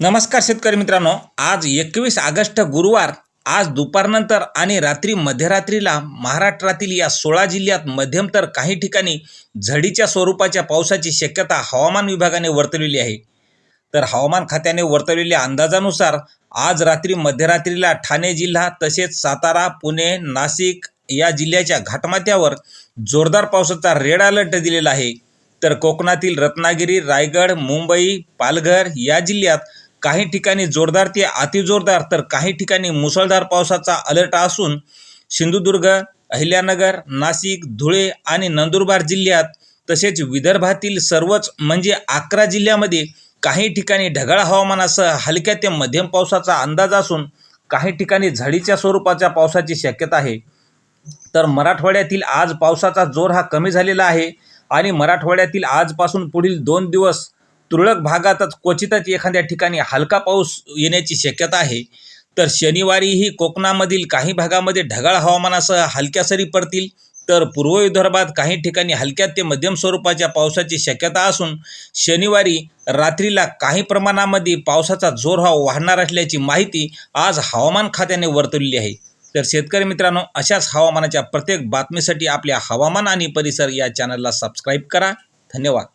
नमस्कार शेतकरी मित्रांनो. आज एकवीस ऑगस्ट गुरुवार आज दुपारनंतर आणि रात्री मध्यरात्रीला महाराष्ट्रातील या सोळा जिल्ह्यात मध्यम तर काही ठिकाणी झडीच्या स्वरूपाच्या पावसाची शक्यता हवामान विभागाने वर्तवलेली आहे. तर हवामान खात्याने वर्तवलेल्या अंदाजानुसार आज रात्री मध्यरात्रीला ठाणे जिल्हा तसेच सातारा पुणे नाशिक या जिल्ह्याच्या घाटमाथ्यावर जोरदार पावसाचा रेड अलर्ट दिलेला आहे. तर कोकणातील रत्नागिरी रायगड मुंबई पालघर या जिल्ह्यात काही ठिकाणी जोरदार ते अतिजोरदार तर काही ठिकाणी मुसळधार पावसाचा अलर्ट असून सिंधुदुर्ग अहिल्यानगर नाशिक धुळे आणि नंदुरबार जिल्ह्यात तसेच विदर्भातील सर्वच म्हणजे अकरा जिल्ह्यामध्ये काही ठिकाणी ढगाळ हवामानासह हलक्या ते मध्यम पावसाचा अंदाज असून काही ठिकाणी झडीच्या स्वरूपाच्या पावसाची शक्यता आहे. तर मराठवाड्यातील आज पावसाचा जोर हा कमी झालेला आहे आणि मराठवाड्यातील आजपासून पुढील दोन दिवस तुरळक भागातच क्वचितच एखाद्या ठिकाणी हलका पाऊस येण्याची शक्यता आहे तर शनिवारीही कोकणामधील काही भागामध्ये ढगाळ हवामानासह हलक्या सरी पडतील. तर पूर्व विदर्भात काही ठिकाणी हलक्या ते मध्यम स्वरूपाच्या पावसाची शक्यता असून शनिवारी रात्रीला काही प्रमाणामध्ये पावसाचा जोर हा वाढणार असल्याची माहिती आज हवामान खात्याने वर्तवलेली आहे. तर शेतकरी मित्रांनो अशाच हवामानाच्या प्रत्येक बातमीसाठी आपल्या हवामान आणि परिसर या चॅनलला सबस्क्राईब करा. धन्यवाद.